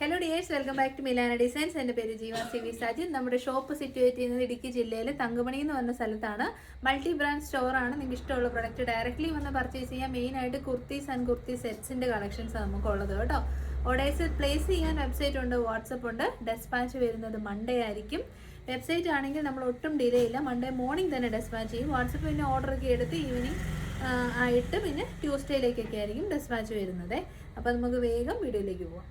Hello dears welcome back to Milana designs എന്റെ പേര് ജീവ സി വി സജിൻ. നമ്മുടെ ഷോപ്പ് സിറ്റുവേറ്റ് ചെയ്യുന്നത് ഇടുക്കി ജില്ലയിൽ തങ്കമണി എന്ന് പറഞ്ഞ സ്ഥലത്താണ്. മൾട്ടി ബ്രാൻഡ് സ്റ്റോറാണ് നിങ്ങൾക്ക് ഇഷ്ടമുള്ള പ്രൊഡക്റ്റ് ഡയറക്റ്റ്ലി വന്ന് പർച്ചേസ് ചെയ്യാം. മെയിനായിട്ട് കുർത്തീസ് ആൻഡ് കുർത്തി സെറ്റ്സിന്റെ കളക്ഷൻസ് നമുക്കുള്ളത് കേട്ടോ. ഓർഡേഴ്സ് പ്ലേസ് ചെയ്യാൻ വെബ്സൈറ്റ് ഉണ്ട് വാട്സപ്പ് ഉണ്ട്. ഡെസ്പാച്ച് വരുന്നത് മൺഡേ ആയിരിക്കും. വെബ്സൈറ്റ് ആണെങ്കിൽ നമ്മൾ ഒട്ടും ഡിലേ ഇല്ല. മൺഡേ മോർണിംഗ് തന്നെ ഡെസ്പാച്ച് ചെയ്യും. വാട്സപ്പ് പിന്നെ ഓർഡർ ഒക്കെ എടുത്ത് ഈവനിങ് ആയിട്ട് പിന്നെ ട്യൂസ്ഡേയിലേക്കൊക്കെ ആയിരിക്കും ഡെസ്പാച്ച് വരുന്നത്. അപ്പോൾ നമുക്ക് വേഗം വീഡിയോയിലേക്ക് പോവാം.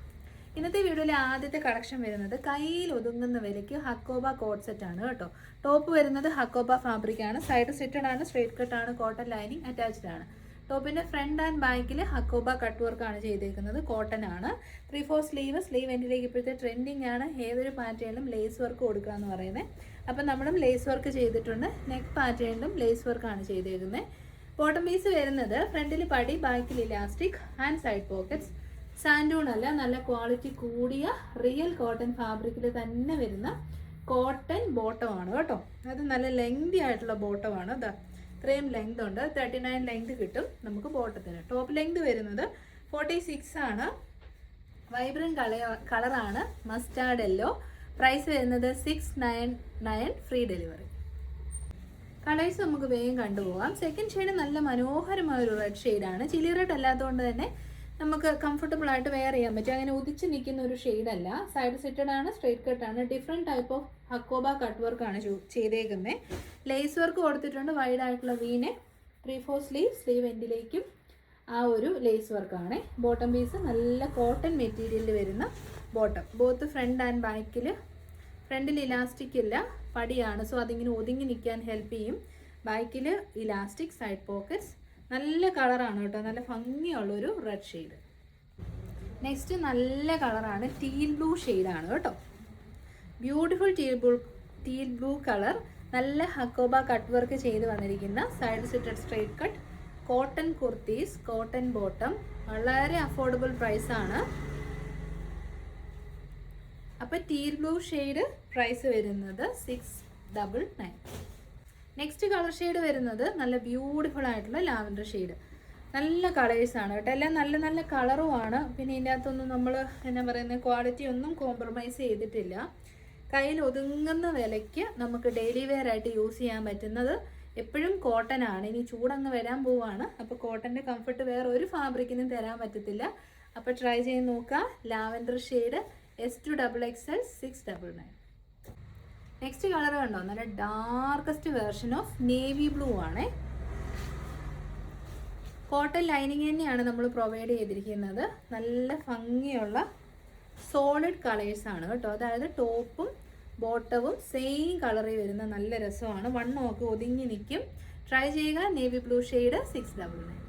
ഇന്നത്തെ വീഡിയോയിലെ ആദ്യത്തെ കളക്ഷൻ വരുന്നത് കയ്യിൽ ഒതുങ്ങുന്ന വിലയ്ക്ക് ഹക്കോബ കോട്ട് സെറ്റ് ആണ് കേട്ടോ. ടോപ്പ് വരുന്നത് ഹക്കോബ ഫാബ്രിക് ആണ്. സൈഡ് സെറ്റഡ് ആണ് സ്ട്രേറ്റ് കട്ട് ആണ് കോട്ടൺ ലൈനിങ് അറ്റാച്ച്ഡ് ആണ്. ടോപ്പിന്റെ ഫ്രണ്ട് ആൻഡ് ബാക്കിൽ ഹക്കോബ കട്ട് വർക്ക് ആണ് ചെയ്തേക്കുന്നത്. കോട്ടൺ ആണ്. ത്രീ ഫോർ സ്ലീവ് സ്ലീവ് എൻഡിലേക്ക് ഇപ്പോഴത്തെ ട്രെൻഡിങ് ആണ്. ഏതൊരു പാറ്റേണിലും ലേസ് വർക്ക് കൊടുക്കുക എന്ന് പറയുന്നത് അപ്പം നമ്മളും ലേസ് വർക്ക് ചെയ്തിട്ടുണ്ട്. നെക്ക് പാറ്റേണിലും ലേസ് ആണ് ചെയ്തേക്കുന്നത് ബോട്ടം പീസ് വരുന്നത് ഫ്രണ്ടിൽ പടി ബാക്കിൽ ഇലാസ്റ്റിക് ആൻഡ് സൈഡ് പോക്കറ്റ്സ് സാൻഡൂൺ അല്ല നല്ല ക്വാളിറ്റി കൂടിയ റിയൽ കോട്ടൺ ഫാബ്രിക്കിൽ തന്നെ വരുന്ന കോട്ടൺ ബോട്ടം ആണ് കേട്ടോ. അത് നല്ല ലെങ്തി ആയിട്ടുള്ള ബോട്ടം ആണ് അതാ ഇത്രയും ലെങ്ത് ഉണ്ട്. തേർട്ടി നയൻ ലെങ്ത് കിട്ടും നമുക്ക് ബോട്ടത്തിന്. ടോപ്പ് ലെങ്ത് വരുന്നത് ഫോർട്ടി സിക്സ് ആണ്. വൈബ്രന്റ് കളർ കളറാണ്. മസ്റ്റാർഡ് എല്ലോ പ്രൈസ് വരുന്നത് six nine nine free delivery. Colours നമുക്ക് വേഗം കണ്ടുപോകാം. സെക്കൻഡ് ഷെയ്ഡ് നല്ല മനോഹരമായ ഒരു റെഡ് ഷെയ്ഡാണ്. ചില്ലി റെഡ് അല്ലാത്തതുകൊണ്ട് തന്നെ നമുക്ക് കംഫർട്ടബിൾ ആയിട്ട് വെയർ ചെയ്യാൻ പറ്റും. അങ്ങനെ ഉദിച്ച് നിൽക്കുന്ന ഒരു ഷെയ്ഡല്ല സൈഡ് സെറ്റഡ് ആണ് സ്ട്രേറ്റ് കട്ട് ആണ്. Different type of hakoba cut work ആണ് ചെയ്തേക്കുന്നത് ലേസ് വർക്ക് കൊടുത്തിട്ടുണ്ട്. വൈഡ് ആയിട്ടുള്ള വീനെ ത്രീ ഫോർ സ്ലീവ് സ്ലീവ് എൻഡിലേക്കും ആ ഒരു ലേസ് വർക്കാണ് ബോട്ടം പീസ് നല്ല കോട്ടൺ മെറ്റീരിയലിൽ വരുന്ന ബോട്ടം ബോത്ത് ഫ്രണ്ട് ആൻഡ് ബാക്കിൽ ഫ്രണ്ടിൽ ഇലാസ്റ്റിക് ഇല്ല. പടിയാണ്. സോ അതിങ്ങനെ ഒതുങ്ങി നിൽക്കാൻ ഹെൽപ്പ് ചെയ്യും. ബാക്കിൽ ഇലാസ്റ്റിക് സൈഡ് പോക്കറ്റ്സ് നല്ല കളറാണ് കേട്ടോ. നല്ല ഭംഗിയുള്ളൊരു റെഡ് ഷെയ്ഡ് നെക്സ്റ്റ് നല്ല കളറാണ് ടീൽ ബ്ലൂ ഷെയ്ഡാണ് കേട്ടോ. Beautiful teal blue teal blue colour നല്ല ഹക്കോബ കട്ട് വർക്ക് ചെയ്ത് വന്നിരിക്കുന്ന side seated straight cut cotton kurtis cotton bottom വളരെ അഫോർഡബിൾ പ്രൈസ് ആണ്. അപ്പോൾ ടീൽ ബ്ലൂ ഷെയ്ഡ് പ്രൈസ് വരുന്നത് six double nine next colour shade വരുന്നത് നല്ല ബ്യൂട്ടിഫുൾ ആയിട്ടുള്ള ലാവൻഡർ ഷെയ്ഡ് നല്ല കളേഴ്സാണ് കേട്ടോ. എല്ലാം നല്ല നല്ല കളറുമാണ് പിന്നെ ഇതിന്റെ അകത്തൊന്നും നമ്മൾ എന്നാ പറയുന്നത് ക്വാളിറ്റി ഒന്നും കോംപ്രമൈസ് ചെയ്തിട്ടില്ല. കയ്യിൽ ഒതുങ്ങുന്ന വിലയ്ക്ക് നമുക്ക് ഡെയിലി വെയർ ആയിട്ട് യൂസ് ചെയ്യാൻ പറ്റുന്നത് എപ്പോഴും കോട്ടൺ ആണ്. ഇനി ചൂടങ്ങ് വരാൻ പോവാണ്. അപ്പോൾ കോട്ടന്റെ കംഫർട്ട് വേറെ ഒരു ഫാബ്രിക്കിനും തരാൻ പറ്റത്തില്ല. അപ്പോൾ ട്രൈ ചെയ്ത് നോക്കുക lavender shade S to double X L six double nine next colour കണ്ടോ? നല്ല darkest version of navy blue ആണ്. കോട്ടൺ ലൈനിങ് തന്നെയാണ് നമ്മൾ പ്രൊവൈഡ് ചെയ്തിരിക്കുന്നത്. നല്ല ഭംഗിയുള്ള സോളിഡ് കളേഴ്സ് ആണ് കേട്ടോ. അതായത് ടോപ്പും ബോട്ടവും സെയിം കളറിൽ വരുന്ന നല്ല രസമാണ്. വണ്ണമൊക്കെ ഒതുങ്ങി നിൽക്കും ട്രൈ ചെയ്യുക. Navy blue shade six double nine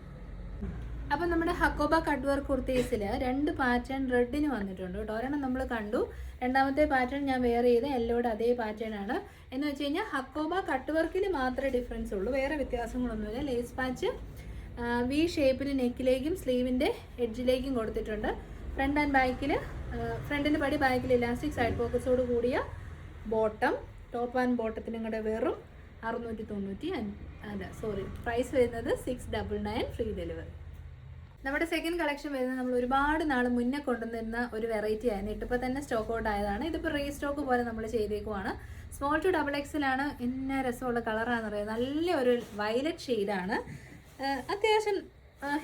അപ്പം നമ്മുടെ ഹക്കോബ കട്ട് വർക്ക് കുർത്തീസിൽ രണ്ട് പാറ്റേൺ റെഡിന് വന്നിട്ടുണ്ട് കേട്ടോ. ഒരെണ്ണം നമ്മൾ കണ്ടു. രണ്ടാമത്തെ പാറ്റേൺ ഞാൻ വെയർ ചെയ്ത എല്ലോയുടെ അതേ പാറ്റേൺ ആണ്. എന്ന് വെച്ച് കഴിഞ്ഞാൽ ഹക്കോബ കട്ട് വർക്കിൽ മാത്രമേ ഡിഫറൻസ് ഉള്ളൂ. വേറെ വ്യത്യാസങ്ങളൊന്നുമില്ല. ലേസ് പാച്ച് വി ഷേപ്പിൽ നെക്കിലേക്കും സ്ലീവിന്റെ എഡ്ജിലേക്കും കൊടുത്തിട്ടുണ്ട്. ഫ്രണ്ട് ആൻഡ് ബാക്കിൽ ഫ്രണ്ടിന്റെ പടി ബാക്കിൽ ഇലാസ്റ്റിക് സൈഡ് പോക്കസോട് കൂടിയ ബോട്ടം ടോപ്പ് ആൻഡ് ബോട്ടത്തിനും കൂടെ വെറും അറുന്നൂറ്റി തൊണ്ണൂറ്റി അല്ല സോറി പ്രൈസ് വരുന്നത് six double nine free delivery നമ്മുടെ സെക്കൻഡ് കളക്ഷൻ വരുന്നത് നമ്മൾ ഒരുപാട് നാൾ മുന്നേ കൊണ്ടുവന്നിരുന്ന ഒരു വെറൈറ്റി ആയിരുന്നു. ഇട്ടിപ്പോൾ തന്നെ സ്റ്റോക്ക് ഔട്ട് ആയതാണ് ഇതിപ്പോൾ റീസ്റ്റോക്ക് പോലെ നമ്മൾ ചെയ്തേക്കുവാണ്. സ്മോൾ ടു ഡബിൾ എക്സിലാണ് എന്ന രസമുള്ള കളറാണെന്ന് പറയുന്നത്. നല്ല ഒരു വയലറ്റ് ഷെയ്ഡാണ് അത്യാവശ്യം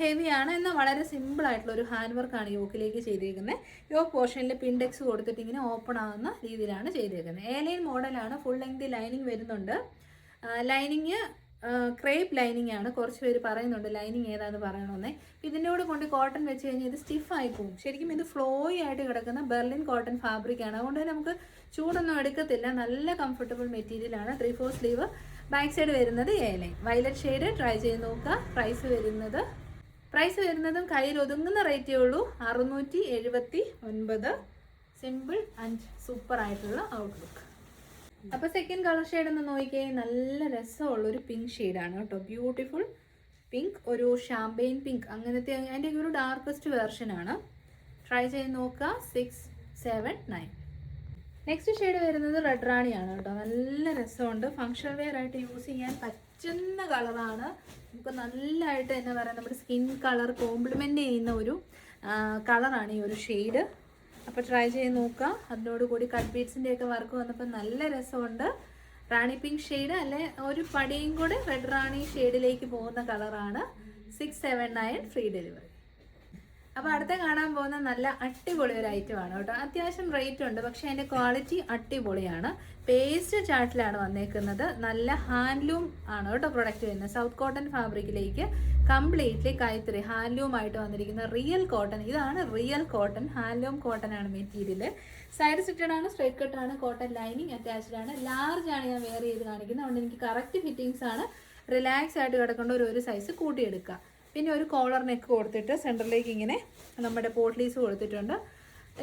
ഹെവിയാണ് എന്നാൽ വളരെ സിമ്പിൾ ആയിട്ടുള്ള ഒരു ഹാൻഡ് വർക്കാണ് യോക്കിലേക്ക് ചെയ്തേക്കുന്നത്. യോക്ക് പോർഷനിൽ പിൻഡെക്സ് കൊടുത്തിട്ട് ഇങ്ങനെ ഓപ്പൺ ആവുന്ന രീതിയിലാണ് ചെയ്തേക്കുന്നത്. എ ലൈൻ മോഡലാണ് ഫുൾ ലെങ്ത് ലൈനിങ് വരുന്നുണ്ട്. ലൈനിങ് ക്രേപ്പ് ലൈനിങ് ആണ്. കുറച്ച് പേര് പറയുന്നുണ്ട് ലൈനിങ് ഏതാന്ന് പറയണമെന്നേ ഇതിന്റെ കൊണ്ട് കോട്ടൺ വെച്ച് കഴിഞ്ഞാൽ ഇത് സ്റ്റിഫായി പോകും ശരിക്കും ഇത് ഫ്ലോയി ആയിട്ട് കിടക്കുന്ന ബെർലിൻ കോട്ടൺ ഫാബ്രിക് ആണ്. അതുകൊണ്ട് തന്നെ നമുക്ക് ചൂടൊന്നും എടുക്കത്തില്ല. നല്ല കംഫർട്ടബിൾ മെറ്റീരിയൽ ആണ്. Three four sleeve back side വരുന്നത് A line violet shade try ചെയ്ത് നോക്കുക. പ്രൈസ് വരുന്നത് പ്രൈസ് വരുന്നതും കയ്യിൽ ഒതുങ്ങുന്ന റേറ്റേ ഉള്ളൂ. അറുന്നൂറ്റി എഴുപത്തി ഒൻപത്. സിമ്പിൾ ആൻഡ് സൂപ്പർ ആയിട്ടുള്ള ഔട്ട്ലുക്ക് അപ്പോൾ സെക്കൻഡ് കളർ ഷെയ്ഡ് എന്ന് നോക്കിയേ. നല്ല രസമുള്ള ഒരു പിങ്ക് ഷെയ്ഡാണ് കേട്ടോ. ബ്യൂട്ടിഫുൾ പിങ്ക് ഒരു ഷാമ്പെയിൻ പിങ്ക് അങ്ങനത്തെ അതിന്റെ ഒരു ഡാർക്കസ്റ്റ് ആണ്. ട്രൈ ചെയ്ത് നോക്കുക. Six seven nine next shade വരുന്നത് റെഡ് റാണിയാണ് കേട്ടോ. നല്ല രസമുണ്ട്. ഫങ്ഷൻ വെയർ ആയിട്ട് യൂസ് ചെയ്യാൻ പറ്റുന്ന കളറാണ് നമുക്ക് നല്ലതായിട്ട് എന്താ പറയുക നമ്മുടെ സ്കിൻ കളർ കോംപ്ലിമെന്റ് ചെയ്യുന്ന ഒരു കളറാണ് ഈ ഒരു ഷെയ്ഡ് അപ്പോൾ ട്രൈ ചെയ്ത് നോക്കാം അതിനോട് കൂടി കട്ട് ബീഡ്സിന്റെ ഒക്കെ വർക്ക് വന്നപ്പോൾ നല്ല രസമുണ്ട്. റാണി പിങ്ക് ഷെയ്ഡ് അല്ലെ ഒരു പടിയും കൂടെ റെഡ് റാണി ഷെയ്ഡിലേക്ക് പോകുന്ന കളറാണ് six seven nine free delivery അപ്പോൾ അടുത്ത കാണാൻ പോകുന്ന നല്ല അടിപൊളി ഒരു ഐറ്റം ആണ് കേട്ടോ. അത്യാവശ്യം റേറ്റ് ഉണ്ട് പക്ഷേ അതിന്റെ ക്വാളിറ്റി അടിപൊളിയാണ്. പേസ്റ്റ് ചാട്ടിലാണ് വന്നേക്കുന്നത്. നല്ല ഹാൻഡ്ലൂം ആണ് കേട്ടോ പ്രൊഡക്റ്റ് വരുന്നത്. സൗത്ത് കോട്ടൺ ഫാബ്രിക്കിലേക്ക് കംപ്ലീറ്റ്ലി കൈത്തറി ഹാൻഡ്ലൂമായിട്ട് വന്നിരിക്കുന്ന റിയൽ കോട്ടൺ. ഇതാണ് റിയൽ കോട്ടൺ. ഹാൻഡ്ലൂം കോട്ടൺ ആണ് മെറ്റീരിയൽ. സൈഡ് സിറ്റഡ് ആണ് സ്ട്രൈറ്റ് കട്ട് ആണ് കോട്ടൺ ലൈനിങ് അറ്റാച്ച്ഡ് ആണ്. ലാർജ് ആണ് ഞാൻ വെയർ ചെയ്ത് കാണിക്കുന്നത്. അതുകൊണ്ട് എനിക്ക് കറക്റ്റ് ഫിറ്റിങ്സ് ആണ് റിലാക്സ് ആയിട്ട് കിടക്കേണ്ട ഒരു ഒരു സൈസ് കൂട്ടിയെടുക്കുക. പിന്നെ ഒരു കോളർ നെക്ക് കൊടുത്തിട്ട് സെന്ററിലേക്ക് ഇങ്ങനെ നമ്മുടെ പോട്ട്ലീസ് കൊടുത്തിട്ടുണ്ട്.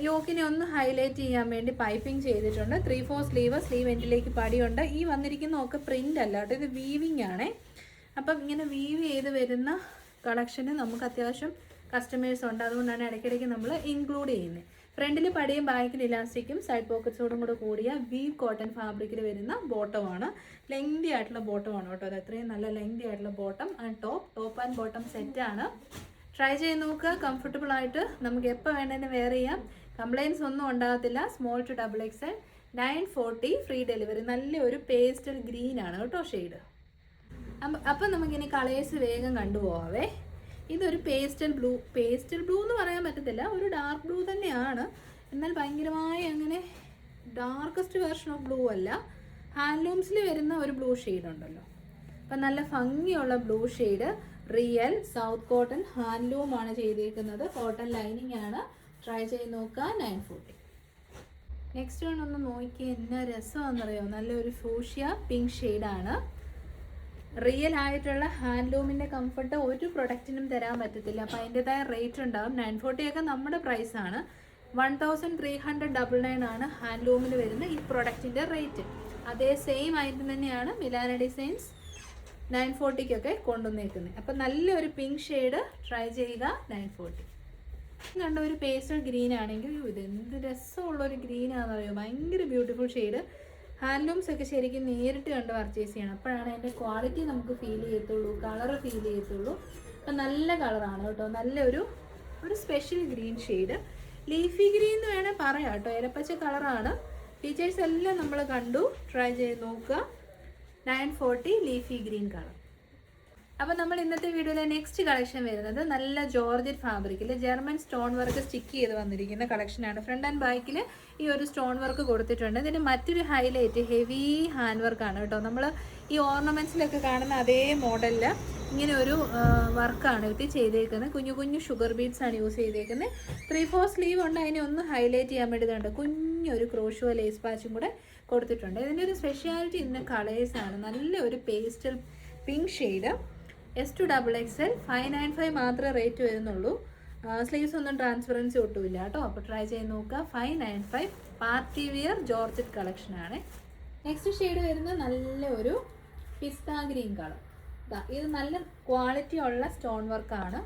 യോക്കിനെ ഒന്ന് ഹൈലൈറ്റ് ചെയ്യാൻ വേണ്ടി പൈപ്പിംഗ് ചെയ്തിട്ടുണ്ട്. ത്രീ ഫോർ സ്ലീവ് സ്ലീവ് എൻഡിലേക്ക് പടിയുണ്ട്. ഈ വന്നിരിക്കുന്ന ഒക്കെ പ്രിന്റ് അല്ല കേട്ടോ. ഇത് വീവിങ് ആണേ. അപ്പം ഇങ്ങനെ വീവ് ചെയ്ത് വരുന്ന കളക്ഷന് നമുക്ക് അത്യാവശ്യം കസ്റ്റമേഴ്സ് ഉണ്ട്. അതുകൊണ്ടാണ് ഇടയ്ക്കിടയ്ക്ക് നമ്മൾ ഇൻക്ലൂഡ് ചെയ്യുന്നത് ഫ്രണ്ടിൽ പടിയും ബാക്കിൽ ഇലാസ്റ്റിക്കും സൈഡ് പോക്കറ്റ്സോടും കൂടെ കൂടിയ വീവ് കോട്ടൺ ഫാബ്രിക്കിൽ വരുന്ന ബോട്ടമാണ് ലെങ്തി ആയിട്ടുള്ള ബോട്ടമാണ് കേട്ടോ. അത് അത്രയും നല്ല ലെങ്തി ആയിട്ടുള്ള bottom and top top and bottom സെറ്റാണ് ട്രൈ ചെയ്ത് നോക്കുക കംഫർട്ടബിൾ ആയിട്ട് നമുക്ക് എപ്പോൾ വേണമെങ്കിലും വെയർ ചെയ്യാം. കംപ്ലയിൻസ് ഒന്നും ഉണ്ടാകത്തില്ല. Small to double X nine forty free delivery നല്ലൊരു പേസ്റ്റൽ ഗ്രീൻ ആണ് കേട്ടോ ഷെയ്ഡ് അപ്പം നമുക്കിനി കളേഴ്സ് വേഗം കണ്ടുപോകാവേ ഇതൊരു പേസ്റ്റൽ ബ്ലൂ പേസ്റ്റൽ ബ്ലൂ എന്ന് പറയാൻ പറ്റത്തില്ല ഒരു ഡാർക്ക് ബ്ലൂ തന്നെയാണ്. എന്നാൽ ഭയങ്കരമായി അങ്ങനെ ഡാർക്കസ്റ്റ് വേർഷൻ ഓഫ് ബ്ലൂ അല്ല ഹാൻഡ്ലൂംസിൽ വരുന്ന ഒരു ബ്ലൂ ഷെയ്ഡ് ഉണ്ടല്ലോ. അപ്പം നല്ല ഭംഗിയുള്ള blue shade real south cotton handloom ആണ് ചെയ്തിരിക്കുന്നത് കോട്ടൺ ലൈനിങ് ആണ്. ട്രൈ ചെയ്ത് നോക്കുക നയൻ ഫോർട്ടി. നെക്സ്റ്റ് വൺ ഒന്ന് നോക്കി എന്നാ രസമാണെന്നറിയോ? നല്ലൊരു ഫൂഷ്യ പിങ്ക് ഷെയ്ഡാണ്. റിയൽ ആയിട്ടുള്ള ഹാൻഡ്ലൂമിന്റെ കംഫർട്ട് ഒരു പ്രൊഡക്റ്റിനും തരാൻ പറ്റത്തില്ല. അപ്പോൾ അതിന്റെതായ റേറ്റ് ഉണ്ടാവും. നയൻ ഫോർട്ടി ഒക്കെ നമ്മുടെ പ്രൈസാണ് one thousand three hundred double nine ആണ് ഹാൻഡ്ലൂമിൽ വരുന്ന ഈ പ്രൊഡക്റ്റിന്റെ റേറ്റ് അതേ സെയിം ആയിട്ട് തന്നെയാണ് മിലാന ഡിസൈൻസ് നയൻ ഫോർട്ടിക്കൊക്കെ കൊണ്ടുവന്നേക്കുന്നത്. അപ്പം നല്ലൊരു പിങ്ക് ഷെയ്ഡ് ട്രൈ ചെയ്യുക നയൻ ഫോർട്ടി കണ്ട ഒരു പേസ്റ്റൽ ഗ്രീൻ ആണെങ്കിൽ ഇത് എന്ത് രസമുള്ളൊരു ഗ്രീൻ ആണെന്നറിയോ? ഭയങ്കര ബ്യൂട്ടിഫുൾ ഷെയ്ഡ് ഹാൻഡ്ലൂംസ് ഒക്കെ ശരിക്കും നേരിട്ട് കണ്ട് പർച്ചേസ് ചെയ്യണം. അപ്പോഴാണ് അതിന്റെ ക്വാളിറ്റി നമുക്ക് ഫീൽ ചെയ്യത്തുള്ളൂ കളർ ഫീൽ ചെയ്യത്തുള്ളൂ. അപ്പം നല്ല കളറാണ് കേട്ടോ. നല്ലൊരു ഒരു special green shade leafy green എന്ന് വേണേൽ പറയാം കേട്ടോ. ഇലപ്പച്ച കളറാണ് ഫീച്ചേഴ്സ് എല്ലാം നമ്മൾ കണ്ടു. ട്രൈ ചെയ്ത് നോക്കുക. Nine forty leafy green colour അപ്പോൾ നമ്മൾ ഇന്നത്തെ വീഡിയോയിലെ നെക്സ്റ്റ് കളക്ഷൻ വരുന്നത് നല്ല ജോർജറ്റ് ഫാബ്രിക്കിൽ ജർമ്മൻ സ്റ്റോൺ വർക്ക് സ്റ്റിക്ക് ചെയ്ത് വന്നിരിക്കുന്ന കളക്ഷനാണ് ഫ്രണ്ട് ആൻഡ് ബാക്കിൽ ഈ ഒരു സ്റ്റോൺ വർക്ക് കൊടുത്തിട്ടുണ്ട്. ഇതിന് മറ്റൊരു ഹൈലൈറ്റ് ഹെവി ഹാൻഡ് വർക്കാണ് കേട്ടോ. നമ്മൾ ഈ ഓർണമെന്റ്സിലൊക്കെ കാണുന്ന അതേ മോഡലിൽ ഇങ്ങനെ ഒരു വർക്കാണ് ഇത് ചെയ്തേക്കുന്നത് കുഞ്ഞു കുഞ്ഞു ഷുഗർ ബീഡ്സ് ആണ് യൂസ് ചെയ്തേക്കുന്നത് ത്രീ ഫോർ സ്ലീവ് ഉണ്ട് അതിനെ ഒന്ന് ഹൈലൈറ്റ് ചെയ്യാൻ വേണ്ടി ഇതുണ്ട് കുഞ്ഞൊരു ക്രോഷുവ ലേസ് പാച്ചും കൂടെ കൊടുത്തിട്ടുണ്ട്. ഇതിന്റെ ഒരു സ്പെഷ്യാലിറ്റി ഇന്ന് കളേഴ്സാണ് നല്ല ഒരു pastel pink shade S to double X L five nine five മാത്രമേ റേറ്റ് വരുന്നുള്ളൂ. സ്ലീവ്സ് ഒന്നും ട്രാൻസ്പെറൻസി ഒട്ടുമില്ല കേട്ടോ. അപ്പോൾ ട്രൈ ചെയ്ത് നോക്കുക. Five nine five party wear georgette കളക്ഷനാണ് നെക്സ്റ്റ് ഷെയ്ഡ് വരുന്ന നല്ല ഒരു പിസ്ത ഗ്രീൻ കളർ. ഇത് നല്ല ക്വാളിറ്റി ഉള്ള സ്റ്റോൺ വർക്കാണ്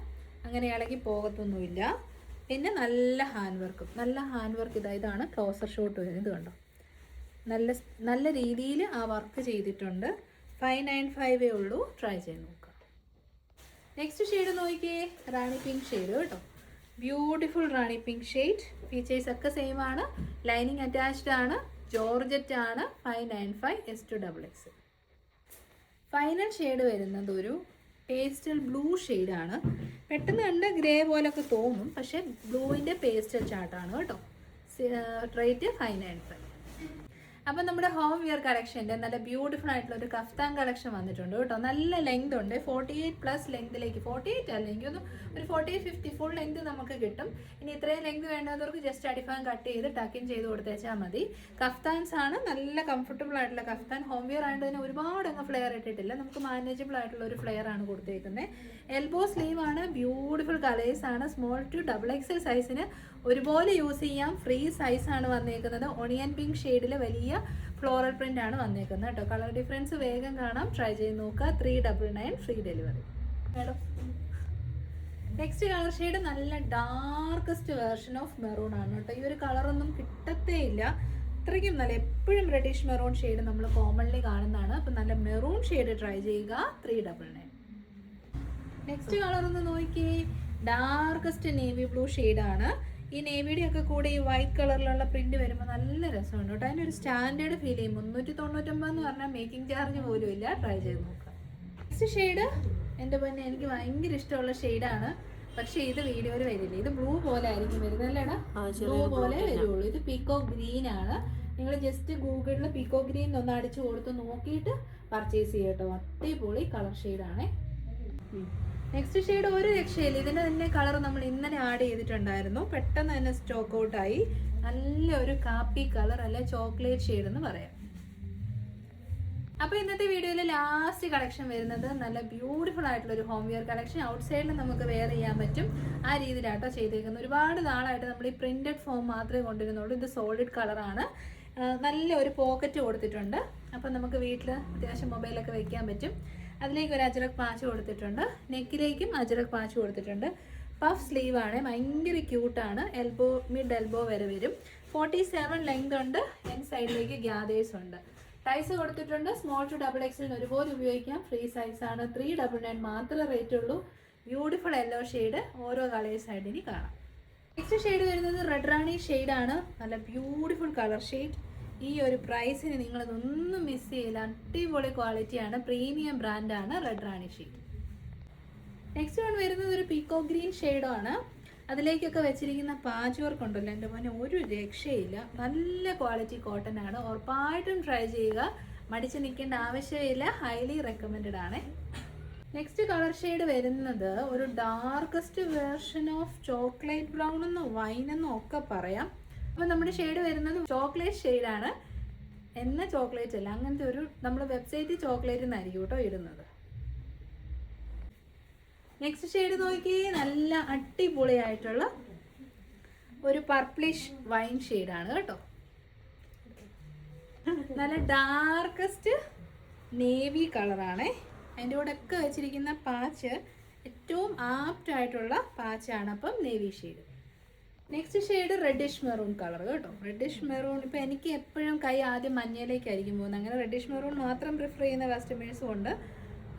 അങ്ങനെ ഇളകി പോകത്തൊന്നുമില്ല. പിന്നെ നല്ല ഹാൻഡ് വർക്കും നല്ല ഹാൻഡ് വർക്ക് ഇതാ ഇതാണ് ക്ലോസർ ഷോട്ട് വരുന്നത് കണ്ടോ. നല്ല നല്ല രീതിയിൽ ആ വർക്ക് ചെയ്തിട്ടുണ്ട്. ഫൈവ് നയൻ ഫൈവേ ഉള്ളൂ. ട്രൈ ചെയ്ത് നോക്കുക നെക്സ്റ്റ് ഷെയ്ഡ് നോക്കിയേ. റാണി പിങ്ക് ഷെയ്ഡ് കേട്ടോ. Beautiful rani pink shade features ഒക്കെ സെയിം ആണ്. ലൈനിങ് അറ്റാച്ച്ഡ് ആണ്. ജോർജറ്റ് ആണ്. Five nine five S to double X final shade വരുന്നത് ഒരു പേസ്റ്റൽ ബ്ലൂ ആണ്. പെട്ടെന്ന് കണ്ട് ഗ്രേ പോലൊക്കെ തോന്നും. പക്ഷേ ബ്ലൂവിന്റെ പേസ്റ്റൽ ചാർട്ടാണ് കേട്ടോ. റേറ്റ് ഫൈവ് നയൻ ഫൈവ് അപ്പം നമ്മുടെ ഹോം വിയർ കളക്ഷന്റെ നല്ല ബ്യൂട്ടിഫുൾ ആയിട്ടുള്ള ഒരു കഫ്താൻ കളക്ഷൻ വന്നിട്ടുണ്ട് കേട്ടോ. നല്ല ലെങ്ത് ഉണ്ട്. ഫോർട്ടി എയ്റ്റ് പ്ലസ് ലെങ്ത്തിലേക്ക് ഫോർട്ടി എയ്റ്റ് അല്ല എനിക്കൊന്ന് ഒരു forty eight fifty full length നമുക്ക് കിട്ടും. ഇനി ഇത്രയും ലെങ്ത് വേണ്ടാത്തവർക്ക് ജസ്റ്റ് അടിഫാൻ കട്ട് ചെയ്ത് ടക്കിൻ ചെയ്ത് കൊടുത്തേച്ചാൽ മതി. കഫ്താൻസ് ആണ് നല്ല കംഫർട്ടബിൾ ആയിട്ടുള്ള കഫ്താൻ ഹോം വിയർ ആയതുകൊണ്ട് തന്നെ ഒരുപാട് അങ്ങ് ഫ്ലെയർ ഇട്ടിട്ടില്ല. നമുക്ക് മാനേജബിൾ ആയിട്ടുള്ള ഒരു ഫ്ലെയർ ആണ് കൊടുത്തേക്കുന്നത് എൽബോ സ്ലീവ് ആണ് ബ്യൂട്ടിഫുൾ കളേഴ്സ് ആണ്. Small to double X L സൈസിന് ഒരുപോലെ യൂസ് ചെയ്യാം. ഫ്രീ സൈസ് ആണ് വന്നേക്കുന്നത്. ഒണിയൻ പിങ്ക് ഷെയ്ഡിൽ വലിയ ഫ്ലോറൽ പ്രിന്റ് ആണ് വന്നേക്കുന്നത് കേട്ടോ. കളർ ഡിഫറൻസ് വേഗം കാണാം. ട്രൈ ചെയ്ത് നോക്കുക. Three double nine free delivery madam next colour shade നല്ല ഡാർക്കസ്റ്റ് വേർഷൻ ഓഫ് മെറൂൺ ആണ് കേട്ടോ. ഈ ഒരു കളറൊന്നും കിട്ടത്തേ ഇല്ല. അത്രയ്ക്കും നല്ല എപ്പോഴും ബ്രിട്ടീഷ് മെറൂൺ ഷെയ്ഡ് നമ്മൾ കോമൺലി കാണുന്നതാണ്. അപ്പം നല്ല മെറൂൺ ഷെയ്ഡ് ട്രൈ ചെയ്യുക. Three double nine next colour ഒന്ന് നോക്കി ഡാർക്കസ്റ്റ് നേവി ബ്ലൂ ആണ്. ഈ നേവിയുടെ ഒക്കെ കൂടെ ഈ വൈറ്റ് കളറിലുള്ള പ്രിന്റ് വരുമ്പോൾ നല്ല രസമുണ്ട് കേട്ടോ. അതിനൊരു സ്റ്റാൻഡേർഡ് ഫീൽ ചെയ്യും. മുന്നൂറ്റി തൊണ്ണൂറ്റൊമ്പത് എന്ന് പറഞ്ഞാൽ മേക്കിംഗ് ചാർജ് പോലും ഇല്ല. ട്രൈ ചെയ്ത് നോക്കാം. നെക്സ്റ്റ് ഷെയ്ഡ് എന്റെ പൊന്നെ എനിക്ക് ഭയങ്കര ഇഷ്ടമുള്ള ഷെയ്ഡാണ് പക്ഷെ ഇത് വീഡിയോയിൽ വരില്ല. ഇത് ബ്ലൂ പോലെ ആയിരിക്കും വരുന്നത് അല്ലേടാ ബ്ലൂ പോലെ വരുള്ളൂ. ഇത് പീക്കോ ഗ്രീൻ ആണ്. നിങ്ങൾ ജസ്റ്റ് ഗൂഗിളിൽ പീക്കോ ഗ്രീൻ ഒന്ന് അടിച്ചു കൊടുത്ത് നോക്കിയിട്ട് പർച്ചേസ് ചെയ്യട്ടോ അടിപൊളി കളർ ഷെയ്ഡാണേ നെക്സ്റ്റ് ഷെയ്ഡ് ഒരു രക്ഷയില്ല. ഇതിന്റെ തന്നെ കളർ നമ്മൾ ഇന്നലെ ആഡ് ചെയ്തിട്ടുണ്ടായിരുന്നു. പെട്ടെന്ന് തന്നെ സ്റ്റോക്ക് ഔട്ട് ആയി. നല്ല ഒരു കാപ്പി കളർ അല്ലെ ചോക്ലേറ്റ് ഷെയ്ഡ് എന്ന് പറയാം. അപ്പോൾ ഇന്നത്തെ വീഡിയോയിൽ ലാസ്റ്റ് കളക്ഷൻ വരുന്നത് നല്ല ബ്യൂട്ടിഫുൾ ആയിട്ടുള്ള ഒരു ഹോം വെയർ കളക്ഷൻ ഔട്ട് സൈഡിൽ നമുക്ക് വെയർ ചെയ്യാൻ പറ്റും. ആ രീതിയിലാട്ടോ ചെയ്തേക്കുന്നത്. ഒരുപാട് നാളായിട്ട് നമ്മൾ ഈ പ്രിന്റഡ് ഫോം മാത്രമേ കൊണ്ടിരുന്നുള്ളൂ ഇത് സോളിഡ് കളറാണ് നല്ല ഒരു പോക്കറ്റ് കൊടുത്തിട്ടുണ്ട്. അപ്പം നമുക്ക് വീട്ടിൽ അത്യാവശ്യം മൊബൈലൊക്കെ വെക്കാൻ പറ്റും. അതിലേക്ക് ഒരു അജറക് പാച്ച് കൊടുത്തിട്ടുണ്ട്. നെക്കിലേക്കും അജറക് പാച്ച് കൊടുത്തിട്ടുണ്ട്. പഫ് സ്ലീവ് ആണ്. ഭയങ്കര ക്യൂട്ടാണ് എൽബോ മിഡ് എൽബോ വരെ വരും. ഫോർട്ടി സെവൻ ലെങ്ത് ഉണ്ട് എൻ സൈഡിലേക്ക് ഗ്യാദേഴ്സ് ഉണ്ട്. സൈസ് കൊടുത്തിട്ടുണ്ട്. സ്മോൾ ടു ഡബിൾ എക്സിലിന് ഒരുപോലെ ഉപയോഗിക്കാം. ഫ്രീ സൈസ് ആണ്. ത്രീ ഡബിൾ നയൻ മാത്രമേ റേറ്റ് ഉള്ളൂ. ബ്യൂട്ടിഫുൾ യെല്ലോ ഷെയ്ഡ് ഓരോ കളേഴ്സ് ആയിട്ട് ഇനി കാണാം. നെക്സ്റ്റ് ഷെയ്ഡ് വരുന്നത് റെഡ് റാണി ആണ്. നല്ല ബ്യൂട്ടിഫുൾ കളർ ഷെയ്ഡ് ഈ ഒരു പ്രൈസിന് നിങ്ങളതൊന്നും മിസ് ചെയ്യില്ല. അടിപൊളി ക്വാളിറ്റിയാണ് പ്രീമിയം ബ്രാൻഡാണ് red rani shade next one വരുന്നത് ഒരു പീക്കോ ഗ്രീൻ ആണ്. അതിലേക്കൊക്കെ വെച്ചിരിക്കുന്ന പാച്ച് വർക്ക് ഉണ്ടല്ലോ. എന്റെ മോനെ ഒരു രക്ഷയില്ല. നല്ല ക്വാളിറ്റി കോട്ടൺ ആണ്. ഉറപ്പായിട്ടും ട്രൈ ചെയ്യുക. മടിച്ചു നിൽക്കേണ്ട ആവശ്യമില്ല. ഹൈലി റെക്കമെൻഡ് ആണ്. നെക്സ്റ്റ് കളർ ഷെയ്ഡ് വരുന്നത് ഒരു darkest version of chocolate brown എന്നോ വൈൻ എന്നോ ഒക്കെ പറയാം. അപ്പോൾ നമ്മുടെ ഷെയ്ഡ് വരുന്നത് ചോക്ലേറ്റ് ഷെയ്ഡാണ് എന്ന ചോക്ലേറ്റ് അല്ല അങ്ങനത്തെ ഒരു നമ്മുടെ വെബ്സൈറ്റിൽ ചോക്ലേറ്റ് എന്നായിരിക്കും കേട്ടോ ഇടുന്നത്. നെക്സ്റ്റ് ഷെയ്ഡ് നോക്കിയേ നല്ല അടിപൊളിയായിട്ടുള്ള ഒരു പർപ്പിളിഷ് വൈൻ ഷെയ്ഡാണ് കേട്ടോ. നല്ല ഡാർക്കസ്റ്റ് നേവി കളറാണേ അതിന്റെ കൂടെ ഒക്കെ വെച്ചിരിക്കുന്ന പാച്ച് ഏറ്റവും ആപ്റ്റ് ആയിട്ടുള്ള പാച്ചാണ് അപ്പം navy shade next shade reddish maroon colour കേട്ടോ. റെഡിഷ് മെറൂൺ ഇപ്പം എനിക്ക് എപ്പോഴും കൈ ആദ്യം മഞ്ഞയിലേക്കായിരിക്കും പോകുന്നത്. അങ്ങനെ റെഡിഷ് മെറൂൺ മാത്രം പ്രിഫർ ചെയ്യുന്ന കസ്റ്റമേഴ്സും ഉണ്ട്.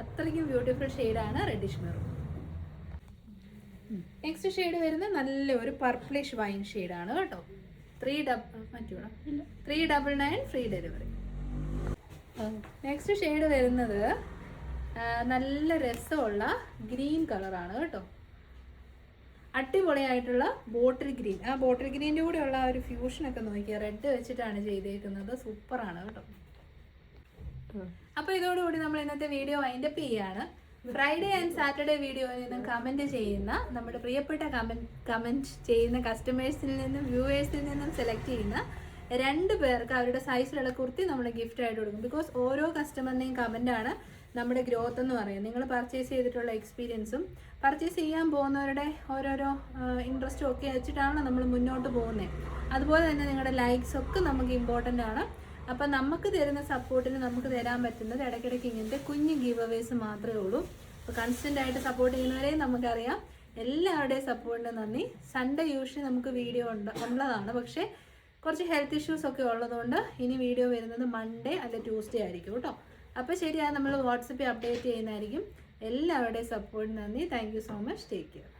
അത്രയ്ക്കും ബ്യൂട്ടിഫുൾ ഷെയ്ഡാണ് റെഡിഷ് മെറൂൺ നെക്സ്റ്റ് ഷെയ്ഡ് വരുന്നത് നല്ല ഒരു പർപ്പിളിഷ് വൈൻ ഷെയ്ഡാണ് കേട്ടോ. Three double മറ്റൂടാ. Three double nine free delivery next shade വരുന്നത് നല്ല രസമുള്ള ഗ്രീൻ കളറാണ് കേട്ടോ. അടിപൊളിയായിട്ടുള്ള ബോട്ടിൽ ഗ്രീൻ. ആ ബോട്ടിൽ ഗ്രീന്റെ കൂടെ ഉള്ള ആ ഒരു ഫ്യൂഷനൊക്കെ നോക്കിയാൽ റെഡ് വെച്ചിട്ടാണ് ചെയ്തേക്കുന്നത്. സൂപ്പറാണ് കേട്ടോ. അപ്പോൾ ഇതോടുകൂടി നമ്മൾ ഇന്നത്തെ വീഡിയോ വൈൻഡപ്പ് ചെയ്യാണ്. ഫ്രൈഡേ ആൻഡ് സാറ്റർഡേ വീഡിയോയിൽ നിന്നും കമന്റ് ചെയ്യുന്ന നമ്മുടെ പ്രിയപ്പെട്ട കമന്റ് കമന്റ് ചെയ്യുന്ന കസ്റ്റമേഴ്സിൽ നിന്നും വ്യൂവേഴ്സിൽ നിന്നും സെലക്ട് ചെയ്യുന്ന രണ്ട് പേർക്ക് അവരുടെ സൈസിലുള്ള കുർത്തി നമ്മൾ ഗിഫ്റ്റ് ആയിട്ട് കൊടുക്കും. ബിക്കോസ് ഓരോ കസ്റ്റമറിന്റെയും കമന്റാണ് നമ്മുടെ ഗ്രോത്ത് എന്ന് പറയുന്നത്. നിങ്ങൾ പർച്ചേസ് ചെയ്തിട്ടുള്ള എക്സ്പീരിയൻസും പർച്ചേസ് ചെയ്യാൻ പോകുന്നവരുടെ ഓരോരോ ഇൻട്രസ്റ്റും ഒക്കെ വെച്ചിട്ടാണ് നമ്മൾ മുന്നോട്ട് പോകുന്നത് അതുപോലെ തന്നെ നിങ്ങളുടെ ലൈക്സ് ഒക്കെ നമുക്ക് ഇമ്പോർട്ടന്റ് ആണ്. അപ്പം നമുക്ക് തരുന്ന സപ്പോർട്ടിന് നമുക്ക് തരാൻ പറ്റുന്നത് ഇടയ്ക്കിടയ്ക്ക് ഇങ്ങനത്തെ കുഞ്ഞ് ഗീവ് അവേസ് മാത്രമേ ഉള്ളൂ. അപ്പോൾ കൺസ്റ്റന്റ് ആയിട്ട് സപ്പോർട്ട് ചെയ്യുന്നവരെ നമുക്കറിയാം. എല്ലാവരുടെയും സപ്പോർട്ടിന് നന്ദി. സൺഡേ യൂഷ്വലി നമുക്ക് വീഡിയോ ഉണ്ട് ഉള്ളതാണ്. പക്ഷേ കുറച്ച് ഹെൽത്ത് ഇഷ്യൂസ് ഒക്കെ ഉള്ളതുകൊണ്ട് ഇനി വീഡിയോ വരുന്നത് മൺഡേ അല്ലെ ട്യൂസ്ഡേ ആയിരിക്കും കേട്ടോ. അപ്പോൾ ശരി അത് നമ്മൾ വാട്സപ്പിൽ അപ്ഡേറ്റ് ചെയ്യുന്നതായിരിക്കും. എല്ലാവരുടെയും സപ്പോർട്ട് നന്ദി. Thank so much take care